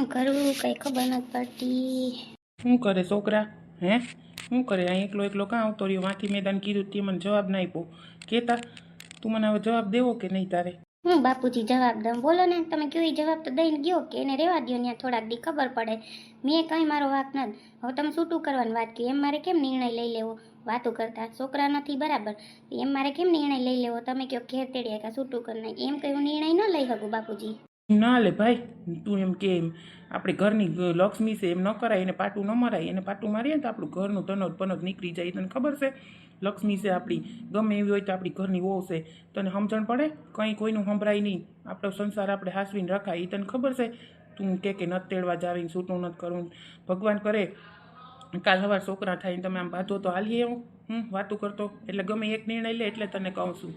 શું કરવું કઈ ખબર નથી પડતી. શું કરે છોકરા? હે? શું કરે? અહીં એકલો એકલો કાં આવતો રહ્યો? વાંકી મેદાન કીધું તે મને જવાબ ના આપ્યો. કહેતા તું મને હવે જવાબ દેવો કે નહીં તારે? હું બાપુજી જવાબ દઉં? બોલો ને તમે કયો જવાબ તો દઈને ગયો કે એને રહેવા દો ત્યાં થોડાક દી ખબર પડે. મેં કાંઈ મારો વાક નથી. હવે તમે છૂટું કરવાની વાત કહી એમ મારે કેમ નિર્ણય લઈ લેવો? વાતો કરતા છોકરા નથી બરાબર. એમ મારે કેમ નિર્ણય લઈ લેવો? તમે કયો ઘેર તેડ્યા કે છૂટું કરી એમ કયો નિર્ણય ન લઈ શકું બાપુજી? ના લે ભાઈ, તું એમ કે એમ, આપણે ઘરની લક્ષ્મી છે, એમ ન કરાય, એને પાટું ન મરાય, એને પાટું મારીએ ને તો આપણું ઘરનું તનોટ પનોદ નીકળી જાય તને ખબર છે? લક્ષ્મી છે આપણી, ગમે એવી હોય તો આપણી ઘરની વહુ છે, તને સમજણ પડે? કંઈ કોઈનું સંભળાય નહીં, આપણો સંસાર આપણે હાસવીને રખાય, એ તને ખબર છે? તું કે કે નથી તેડવા જાવીને છૂટું નથી કરવું ભગવાન કરે, કાલ સવાર છોકરા થાય તમે આમ બાંધો તો હાલીએ હું વાતું કરતો, એટલે ગમે એક નિર્ણય લે એટલે તને કહું છું.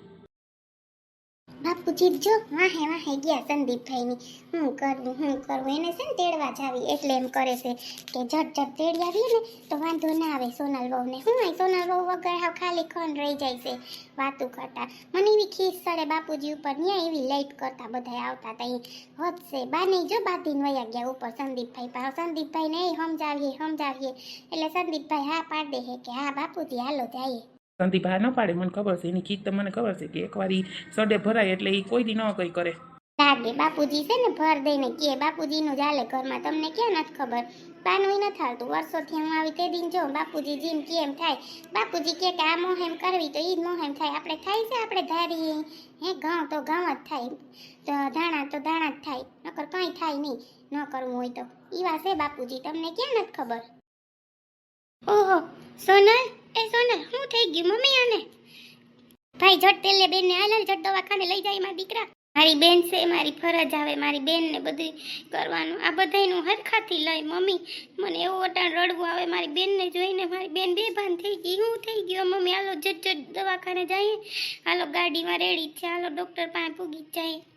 બાપુજી જો વાહે વાહે, ગયા સંદીપભાઈની. હું કરવું હું કરવું એને છે ને તેડવા જાવી, એટલે એમ કરે છે કે ઝટ ઝટ તેડી આવીએ ને તો વાંધો ના આવે સોનલ વહુને. હું અહીં સોનલ વહુ વગર હાવ ખાલી ખન રહી જાય છે વાતું કરતા. મને એવી ખીસ સડે બાપુજી ઉપર ન્યા એવી લાઈટ કરતા બધા આવતા અહીં વધશે બા નહીં જો બાધીન વયા ગયા ઉપર સંદીપભાઈ પાસે. સંદીપભાઈને એ સમજાવીએ સમજાવીએ. એટલે સંદીપભાઈ હા પાડ દે કે હા બાપુજી હાલો જઈએ. સંદીપ બહાર ન પાડે, મને ખબર છે, એની કીટ તો મને ખબર છે કે એકવાર સડે ભરાય એટલે એ કોઈ દી ન કંઈ કરે. લાગે બાપુજી છે ને ભર દઈને કે બાપુજીનું ચાલે ઘરમાં, તમને ક્યાં નથી ખબર? બાનું નથી હાલતું. વર્ષોથી હું આવી તે દિન જો બાપુજી જીમ કેમ થાય. બાપુજી કે આ મોહેમ કરવી તો ઈ જ મોહેમ થાય. આપણે થાય છે, આપણે ધારીએ. હે, ઘઉં તો ઘઉં જ થાય. તો ધાણા તો ધાણા જ થાય. નકર કંઈ થાય નહીં. ન કરવું હોય તો. ઈવા છે બાપુજી, તમને ક્યાં નથી ખબર? ઓહો, સોનલ? એ સોનલ શું થઈ ગયું મમ્મી આને. ભાઈ જટ તેલે બેન ને હાલ ઝટ દવાખાને લઈ જાય મારા દીકરા. મારી બેન છે, મારી ફરજ આવે, મારી બેન ને બધું કરવાનું. આ બધાયનું હરખાથી લઈ, મમ્મી. મને એવું અટાણ રડવું આવે, મારી બેનને જોઈને મારી બેન બેભાન થઈ ગઈ, હું થઈ ગયો મમ્મી, હાલો જટ જટ દવાખાને જઈએ. હાલો ગાડીમાં રેડી છે, હાલો ડૉક્ટર પાસે પૂગી જાય.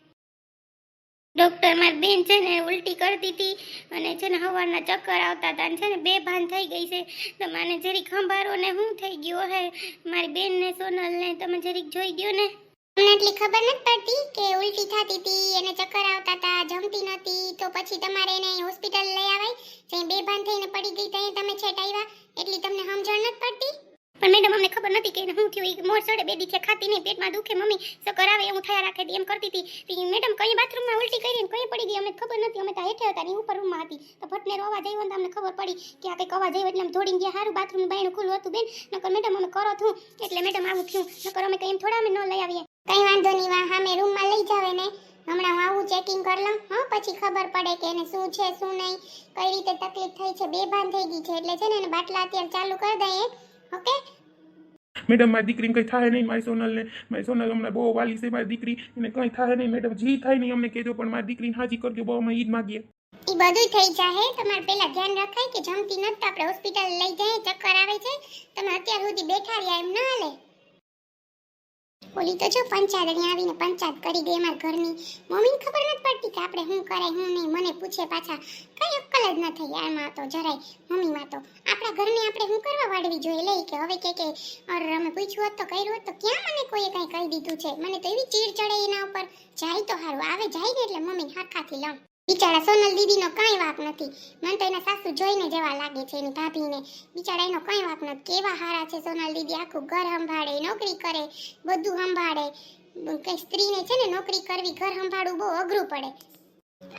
ડૉક્ટર મારી બેન છે ને ઉલટી કરતી હતી અને છે ને હવારના ચક્કર આવતા હતા અને છે ને બેભાન થઈ ગઈ છે. તો મને જરીક ખંભારો ને હું થઈ ગયો હે? મારી બેન ને સોનલ ને તમે જરીક જોઈ ગયો ને. તમને એટલી ખબર નથી પડતી કે ઉલટી થતી હતી અને ચક્કર આવતા હતા, જમતી નહોતી. તો પછી તમારે એને હોસ્પિટલ લઈ આવાય? જે બેભાન થઈને પડી ગઈ ત્યાં તમે છેટ આવ્યા? એટલી તમને સમજણ નથી પડતી? પણ મેડમ, અમને ખબર નથી કે હું થયું. એ મોર સડે બે દીથી ખાતી નહીં, પેટમાં દુખે, મમ્મી ચક્કર આવે એવું થયા રાખે એમ કરતી હતી. મેડમ કઈ બાથરૂમમાં ઉલટી કરી ને કઈ પડી ગઈ, અમને ખબર નથી અમે ત્યાં હેઠે હતા ને ઉપર રૂમમાં હતી. તો ભટનેરો અવાજ આવ્યો ને તો અમને ખબર પડી કે આ કંઈક અવાજ આવ્યો એટલે અમે દોડીને ગયા સારું બાથરૂમનું બાયણું ખુલ્લું હતું બેન. નકર મેડમ, અમે કરો થું. એટલે મેડમ આવું થયું. નકર અમે કંઈ એમ થોડા અમે ન લઈ આવીએ. કઈ વાંધો નહીં, વાહ અમે રૂમમાં લઈ જાવે ને હમણાં હું આવું ચેકિંગ કરી લઉં. હા, પછી ખબર પડે કે એને શું છે, શું નહીં, કઈ રીતે તકલીફ થઈ છે. બેભાન થઈ ગઈ છે. એટલે છે ને એને બાટલા અત્યારે ચાલુ કરી દઈએ. ઓકે? મેડમ મારી દીકરીને કંઈ થાય નહીં મારી સોનલને. મારી સોનલ અમને બહુ વાલી છે મારી દીકરી. એને કંઈ થાય નહીં મેડમ. જી થાય નહીં અમને કહેજો પણ મારી દીકરીને હાજી કરજો બહુ અમે ઈદ માગીએ. ઈ બધું થઈ જાહે. તમારે પેલા ધ્યાન રખાય કે જમતી નથી આપણે હોસ્પિટલ લઈ જાય ચક્કર આવે છે. તમે અત્યાર સુધી બેઠા રહ્યા એમ ના હાલે. ઓલી તો જો પંચાયત અહીંયા આવીને પંચાયત કરી દે અમારા ઘરની. મમ્મીને ખબર નથી પડતી કે આપણે શું કરાય હું નહીં. મને પૂછે પાછા, કઈ અક્કલ જ ન થઈ એમાં તો જરાય. મમ્મીમાં તો આપણા ઘરની આપણે શું કરવા વાળવી જોઈએ? લઈ કે હવે કે કે અમે પૂછ્યું હોત તો કર્યું હોત તો ક્યાં મને કોઈએ કાંઈ કહી દીધું છે? મને તો એવી ચીડ ચડે એના ઉપર. જાય તો સારું. આવે, જાય ને એટલે મમ્મી હાથાથી લઉં. બિચારા સોનલ દીદીનો કાંઈ વાક નથી. મને તો એના સાસુ જોઈને જેવા લાગે છે, એની ભાભીને. બિચારા એનો કાંઈ વાક નથી. કેવા હારા છે સોનલ દીદી. આખું ઘર સંભાળે, નોકરી કરે, બધું સંભાળે. કઈ સ્ત્રીને છે ને નોકરી કરવી, ઘર સંભાળવું બહુ અઘરું પડે.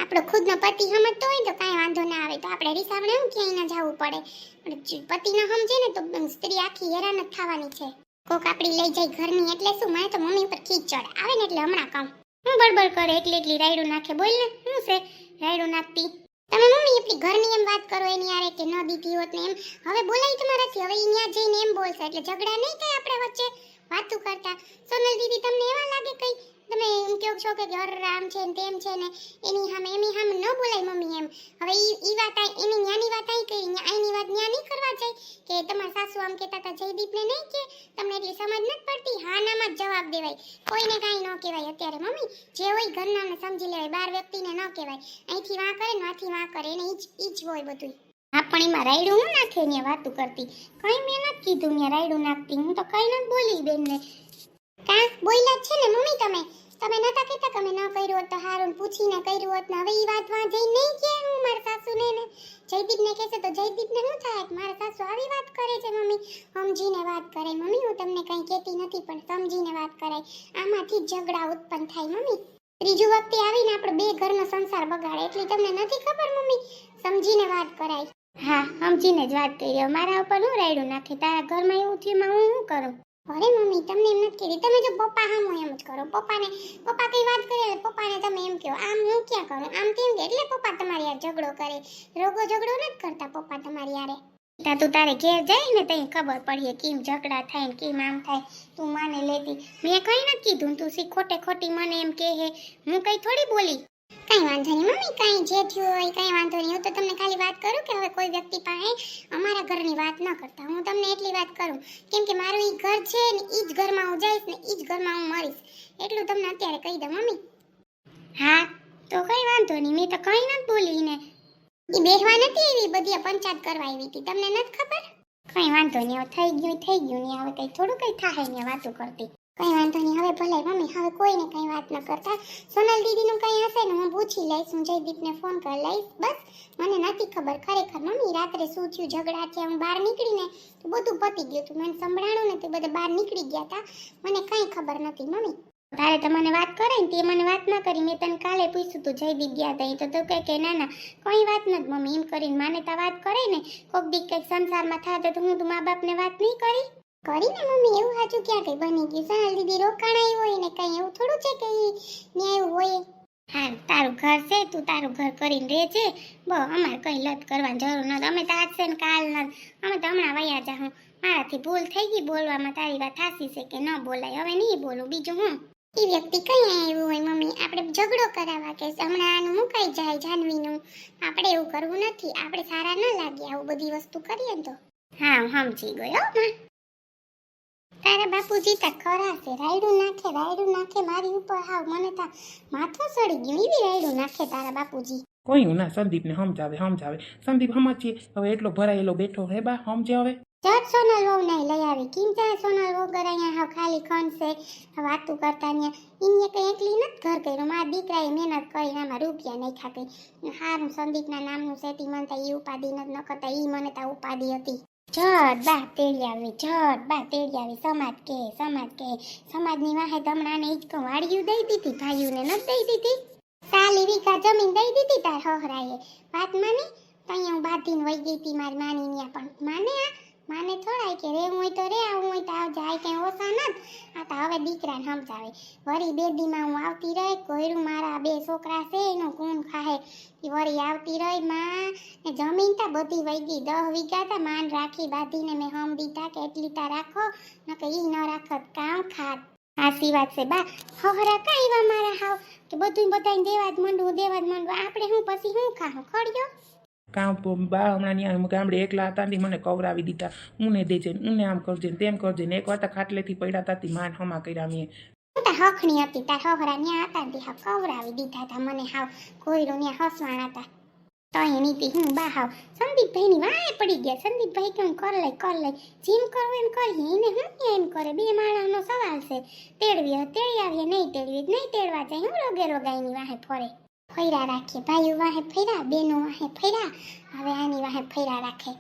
આપણો ખુદનો પતિ સમજતો હોય તો કાંઈ વાંધો ના આવે. તો આપણે રીસામણે હું ક્યાંય ના જવું પડે. પણ પતિ ન સમજે ને તો સ્ત્રી આખી હેરાન જ થવાની છે. કોક આપણી લઈ જાય ઘરની એટલે શું? મને તો મમ્મી પર ખીચ ચડે આવે ને એટલે હમણાં કામ હું બળબળ કરે, એટલે એટલી રાયડું નાખે. બોલ ને, શું છે રાયડું નાખતી? તમે મમ્મી, એટલી ઘરની એમ વાત કરો, એની યારે કે ન દીધી હોત ને એમ. હવે બોલાય તમારાથી, હવે અહીંયા જઈને એમ બોલશે. એટલે ઝઘડા નહીં થાય આપણે વચ્ચે વાતું કરતા. સોનલ દીદી, તમને એવા લાગે કઈ? તમે એમ કહો છો કે ઘર રામ છે ને તેમ છે ને એની સામે એની સામે ન બોલાય મમ્મી એમ. હવે ઈ ઈ વાત આ, એની ન્યાની વાત આઈ કઈ એની વાત ન્યા નહીં કરવા જાય. કે તમારા સાસુ આમ કહેતા હતા, જયદીપને નહીં કે તમને એટલી સમજ નથી પડતી? હા નામાં જ જવાબ દેવાય. કોઈને કાંઈ ન કહેવાય અત્યારે મમ્મી. જે હોય ઘરનાને સમજી લેવાય, બાર વ્યક્તિને ન કહેવાય. અહીંથી વાં કરે ને વાંથી વાં કરે એને ઈ જ હોય બધું હા પણ એમાં રાયડું હું નાખે ને વાતું કરતી. કંઈ મેં નથી કીધું મેં રાયડું નાખતી. હું તો કંઈ નથી બોલી બેનને. કા? બોલ્યા છે ને મમ્મી તમે. તમે નતા કહેતા કે ન કર્યું હોત તો હારું પૂછીને કર્યું હોત ને. હવે ઈ વાત વાં જઈ નહીં કે હું મારા જયદીપને શું થાય? કે મારા સાસુ આવી વાત કરે છે મમ્મી. સમજીને વાત કરે. મમ્મી, હું તમને કંઈ કહેતી નથી, પણ સમજીને વાત કરે આમાંથી ઝઘડા ઉત્પન્ન થાય મમ્મી. ત્રીજું વખતે આવીને આપણે બે ઘરનો સંસાર બગાડે. એટલી તમને નથી ખબર મમ્મી? સમજીને વાત કરાય. હા, સમજીને જ વાત કરી. મારા ઉપર હું રાયડું નાખે? તારા ઘરમાં એવું થયું હું શું કરું? અરે મમ્મી, તમને એમ નથી કીધી તમે જો પપ્પા હા એમ જ કરો. પપ્પાને, પપ્પા કઈ વાત કરે પપ્પાને તમે એમ કહો, આમ હું ક્યાં કરું? આમ તેમ કે એટલે પપ્પા તમારી યાર ઝઘડો કરે. રોગો ઝઘડો નથી કરતા પપ્પા તમારી યારે તા તું તારે ઘેર જાય ને તઈ ખબર પડીએ કેમ ઝઘડા થાય ને કેમ આમ થાય. તું માને લેતી. મેં કઈ નથી કીધું તું સી ખોટે ખોટી મને એમ કે હે હું કઈ થોડી બોલી? કઈ વાંધો નહીં મમ્મી કઈ જે થયું હોય કઈ વાંધો નહીં. હું તો તમને ખાલી વાત કરું કે હવે કોઈ વ્યક્તિ પાસે અમારા ઘરની વાત ન કરતા. હું તમને એટલી વાત કરું. કેમ કે મારું ઈ ઘર છે ને ઈ જ ઘરમાં હું જઈશ ને ઈ જ ઘરમાં હું મરીશ. એટલું તમને અત્યારે કહી દઉં મમ્મી. હા તો કઈ વાંધો નહીં. મેં તો કઈ નથી બોલી ને ઈ બેહવા નથી એવી બધી પંચાયત કરવા આવી હતી. તમને નથી ખબર? કઈ વાંધો નહીં હવે થઈ ગયું થઈ ગયું ને હવે કઈ થોડું કઈ થાય ને વાતો કરતી. કઈ વાંધો નહીં. હવે ભલે, મમ્મી, હવે કોઈને કઈ વાત ન કરતા. સોનલ દીદીનું કઈ હશે ને હું પૂછી લઈશ, હું જયદીપને ફોન કરી લઈશ. બસ, મને નથી ખબર. ખરેખર, મમ્મી, રાત્રે શું થયું? ઝઘડા થયા હું બહાર નીકળીને તો બધું પતી ગયું હતું. મને સંભળાણું ને તે બધા બહાર નીકળી ગયા હતા મને કઈ ખબર નથી, મમ્મી. તારે તો મને વાત કરે ને, તે મને વાત ના કરી. મેં તને કાલે પૂછ્યું તું, જયદીપ ગયા હતા એ તો તું કહે કે, ના ના, કોઈ વાત નથી, મમ્મી. એમ કરીને માને તા વાત કરે ને, કોક દીક કંઈક સંસારમાં થાય તો હું તું મા બાપને વાત નહીં કરી. કરીને મમ્મી એવું સાચું ક્યાં કઈ બની ગયું? સોનલ દીદી રોકાણાઈ હોય ને કઈ એવું થોડું છે કે ઈ ન્યાય હોય? હા તારું ઘર છે તું તારું ઘર કરીને રહેજે બહુ અમારે કઈ લત કરવાની જરૂર નથી. અમે તો આજ છે ને કાલ નથી અમે તો હમણાં વયા જાઉં મારાથી ભૂલ થઈ ગઈ બોલવામાં. તારી વાત હાસી છે કે ન બોલાય. હવે નહીં બોલું. બીજું હું? એ વ્યક્તિ કઈ આવ્યું હોય મમ્મી? આપણે ઝઘડો કરાવવા કે હમણાં આનું મુકાઈ જાય જાનવીનું? આપણે એવું કરવું નથી. આપણે સારા ન લાગે આવું બધી વસ્તુ કરીએ તો. હા સમજી ગયો માં. તારા બાપુજી તા ખરા છે રાયડું નાખે રાયડું નાખે મારી ઉપર હાવ મને તા માથો સડી ગયો એવી રાયડું નાખે તારા બાપુજી. કોઈ ના સંદીપને સમજાવે સમજાવે. સંદીપ સમજીએ હવે એટલો ભરાયેલો બેઠો હે બા સમજે હવે? જટ સોનલ વહુ નહીં લઈ આવી કિમ જાય સોનલ વગર અહીંયા હાવ ખાલી ખનશે વાતું કરતા ને ઇને કઈ એકલી નથી ઘર કર્યું મારા દીકરાએ મહેનત કરી આમાં રૂપિયા નહીં ખાતી હારું સંદીપના નામનું સેટિંગ મને એ ઉપાધિ નથી ન કરતા એ મને તા ઉપાધિ હતી. જટ બા તેડી આવી જટ બા તેડી આવી સમાજ કે સમાજ કે સમાજની વાહે હમણાં ઈ જ કહું વાડિયું દઈ દીધી ભાઈઓને નથી દઈ દીધી સાલી વીઘા જમીન દઈ દીધી તાર હહરાએ વાત માની ત્યાં હું બાધીને વહી ગઈ હતી મારી માની પણ માને આ માને થોડાય કે રેવું હોય તો રે આવું હોય તો આ કઈ ઓછા નત આ તો હવે દીકરાને સમજાવે. વળી બે દીમાં હું આવતી રહે કોયરું મારા બે છોકરા છે, એનું કોણ ખાહે. વળી આવતી રહી માં ને જમીન તા બધી વહી ગઈ. દહ વીઘા તા માન રાખી બાંધીને મેં હમ દીધા કે એટલી તા રાખો ન કે ઈ ન રાખત, કામ ખાત. હાસી વાત છે, બા, હહરા એવા મારા હાવ? કે બધું બધાને દેવા જ માંડવું દેવા જ માંડવું. આપણે હું પછી હું ખાઉં ખડ્યો? કામ બા હમણાં ત્યાં ગામડે એકલા હતા ને મને કવરાવી દીધા. ઉને દેજે ઉને આમ કરજે ને તેમ કરજે ને એક વાર તો ખાટલેથી પડ્યા હતા તી માન હમા કર્યા મેં. હખણી હતી તાર હહરા ન્યા હતા ને હા કવરાવી દીધા હતા મને હાવ કોયરો ન્યા હસવાણા હતા તો એની તી હું બા હાવ સંદીપભાઈની વાય પડી ગયા. સંદીપભાઈ કેમ કર લઈ કર લઈ. જીમ કરવું એમ કરીએ, એને હું એમ કરે? બે માણસનો સવાલ છે. તેડવી તેડી આવીએ, નહીં તેડવી નહીં તેડવા જાય. હું રોગે રોગાઈની વાહે ફરે. ફૈરા રાખે. ભાઈઓ વાહે ફૈરા, બેનો વાહે ફૈરા. હવે આની વાહે ફૈરા રાખે.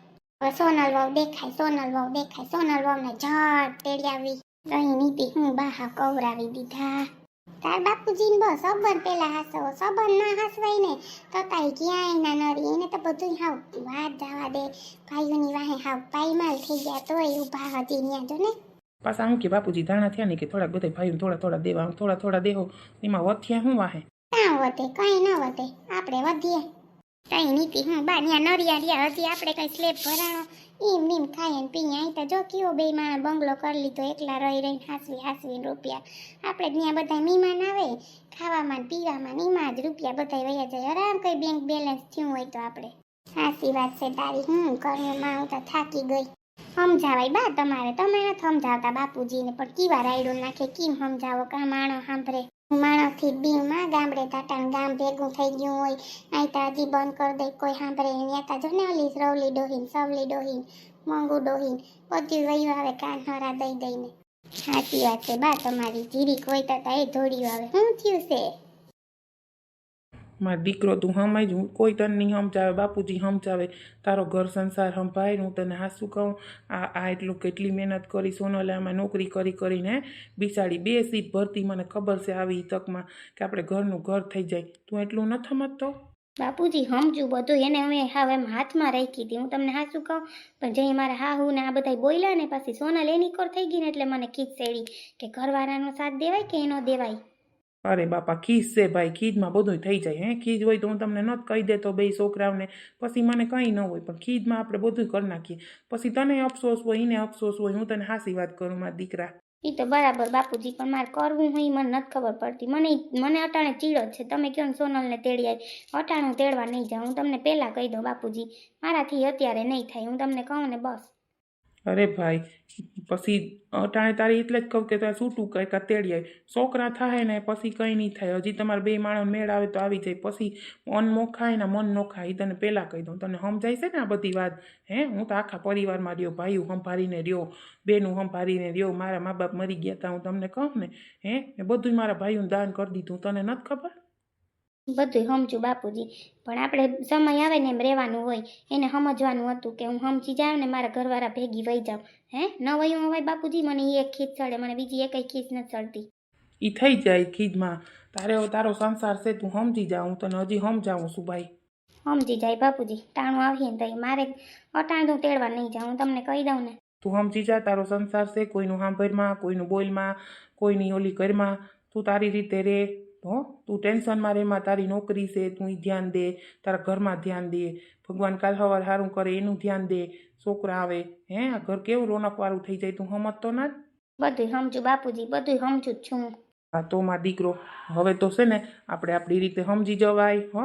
સોનલ વાવ દેખાય, સોનલ વાવ દેખાય. સોનલ વાવને ઝટ તેડી આવી કઈ નીતિ હું બાહા કવરાવી દીધા. તાર બાપુજીને બસ સબર પેલા હાસવો, સબર ના હાસવાય ને. તો તાઈ ક્યાંય ના નરી, એને તો બધું હાવ વાત જવા દે. ભાઈઓની વાહે હાવ પાયમાલ થઈ ગયા, તોય ઊભા હતી ન્યા જો ને. પાછા હું કે બાપુજી ધાણા થયા ને કે થોડાક બધા ભાઈઓ થોડા થોડા દેવા, થોડા થોડા દેહો. એમાં વથ્યા શું વાહે? કાં વધે, કઈ ન વધે. આપણે વધીએ. કઈ નીતિ હું, બા, ન્યા નરિયા રહ્યા હજી આપણે કઈ સ્લેબ ભરાણો. ઈમ નીમ ખાઈ ને પીએ, અહીં તો જો કયો બે માણસ બંગલો કરી લીધો, એકલા રહી રહીને હાસવી હાસવી રૂપિયા. આપણે ત્યાં બધા મહેમાન આવે, ખાવામાં પીવામાં ને એમાં જ રૂપિયા બધા વયા જાય. આરામ કઈ બેંક બેલેન્સ થયું હોય તો આપણે. સાચી વાત છે તારી, હું કરું માં હું તો થાકી ગઈ. સમજાવાય બા તમારે, તમે નથી સમજાવતા બાપુજીને, પણ કીવા રાયડો નાખે, કેમ સમજાવો કા માણો સાંભળે? માણસથી બીમાં ગામડે તાટાણ ગામ ભેગું થઈ ગયું હોય અહીં તો હજી બંધ કરી દે, કોઈ સાંભળે નેતા જો ને ઓલી રવલી ડોહીન, સવલી ડોહીન મોંઘું ડોહીન, બધું વયું આવે, કાન હરા દઈ દઈને. સાચી વાત છે. બા, તમારી જીરીક હોય તો એ ધોડ્યું આવે. શું થયું છે? મારો દીકરો તું સમજ હું કોઈ તને નહીં સમજાવે બાપુજી સમજાવે તારો ઘર સંસાર સંભાય હું તને આ શું કહું? આ આ એટલું કેટલી મહેનત કરી સોનોલામાં નોકરી કરી કરીને બિસાડી બે સીટ ભરતી, મને ખબર છે આવી તકમાં કે આપણે ઘરનું ઘર થઈ જાય. તું એટલું ન સમજતો? બાપુજી સમજું બધું એને હવે હાવ એમ હાથમાં રાખી હતી. હું તમને હાસું કહું? પણ જે મારા હાહુ ને આ બધા બોલ્યા ને, પછી સોનલ એની કોર થઈ ગઈ ને એટલે મને ખીચ ચડી કે ઘરવાળાનો સાથ દેવાય કે એનો દેવાય? અરે બાપા ખીજ છે ભાઈ, ખીજમાં બધું થઈ જાય, હે? ખીજ હોય તો હું તમને ન કહી દેતો બે છોકરાઓને. પછી મને કંઈ ન હોય, પણ ખીજમાં આપણે બધું કરી નાખીએ. પછી તને અફસોસ હોય એને અફસોસ હોય, હું તને હાસી વાત કરું, મારા દીકરા. એ તો બરાબર, બાપુજી, પણ મારે કરવું હોય મને નથી ખબર પડતી. મને મને અટાણે ચીડો છે. તમે કહો ને સોનલને તેડી આવી અટાણું તેડવા નહીં જાઉં. હું તમને પહેલાં કહી દઉં, બાપુજી. મારાથી અત્યારે નહીં થાય. હું તમને કહું ને બસ. અરે ભાઈ, પછી અટાણે તારી એટલે જ કહું કે તારે છૂટું કંઈ આવી છોકરા થાય ને પછી કંઈ નહીં થાય. હજી તમારે બે માણસ મેળ આવે તો આવી જાય. પછી મન મોખાય ને મન નોખાય એ તને પહેલાં કહી દઉં. તને સમજાય છે ને આ બધી વાત? હે, હું તો આખા પરિવારમાં રહ્યો. ભાઈઓ સંભાળીને રહ્યો. બેનું સંભાળીને રહ્યો. મારા મા બાપ મરી ગયા હતા હું તમને કહું ને, હે એ બધું મારા ભાઈઓને દાન કરી દીધું. તને નથી ખબર? બધું સમજું બાપુજી. પણ આપણે સમય આવે ને એમ રહેવાનું હોય એને સમજવાનું હતું કે હું સમજી જાઉં ને મારા ઘરવાળા ભેગી વહી જાઉં. હે? ન વયું હોય બાપુજી મને એ એક ખીચ ચડે મને બીજી એક ખીજ નથી ચડતી એ થઈ જાય ખીજમાં. તારે તારો સંસાર છે તું સમજી જા હું તને હજી સમજાવું છું ભાઈ. સમજી જાય બાપુજી. ટાણું આવીએ ને તઈ મારે અટાણું તેડવા નહીં જાઉં હું તમને કહી દઉં ને. તું સમજી જા તારો સંસાર છે કોઈનું સાંભળમાં કોઈનું બોલમાં કોઈની ઓલી ઘરમાં. તું તારી રીતે રે. હો? તું ટેન્શનમાં રેમાં તારી નોકરી છે તું ધ્યાન દે તારા ઘરમાં ધ્યાન દે. ભગવાન કાલ સવાર સારું કરે એનું ધ્યાન દે. છોકરા આવે હે? આ ઘર કેવું રોનકવાળું થઈ જાય તું સમજતો ના જ? બધું સમજુ બાપુજી બધું સમજુ જ છું હા. તો માં દીકરો હવે તો છે ને આપણે આપણી રીતે સમજી જવાય હો?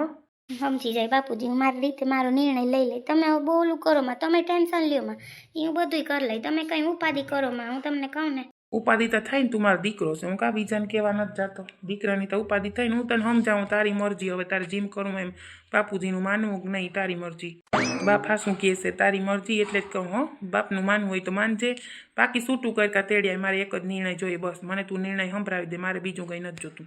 સમજી જાય બાપુજી હું મારી રીતે મારો નિર્ણય લઈ લઈ. તમે બહુ કરો માં. તમે ટેન્શન લ્યો માં. એ હું બધુંય કરી લઈ. તમે કંઈ ઉપાધિ કરો માં. હું તમને કહું ને. ઉપાધિ તો થાય ને તું મારો દીકરો છે. હું કાં બીજાને કહેવા નથી જતો. દીકરાની તો ઉપાધિ થાય ને હું તને સમજાવું, તારી મરજી. હવે તારે જીમ કરું એમ. બાપુજીનું માનવું કે નહીં, તારી મરજી. બાપ શું કહે છે, તારી મરજી એટલે જ કહું, હો. બાપનું માનવું હોય તો માનજે. બાકી છૂટું કરતા તેડ્યા મારે એક જ નિર્ણય જોઈએ બસ. મને તું નિર્ણય સંભળાવી દે, મારે બીજું કંઈ નથી જોતું.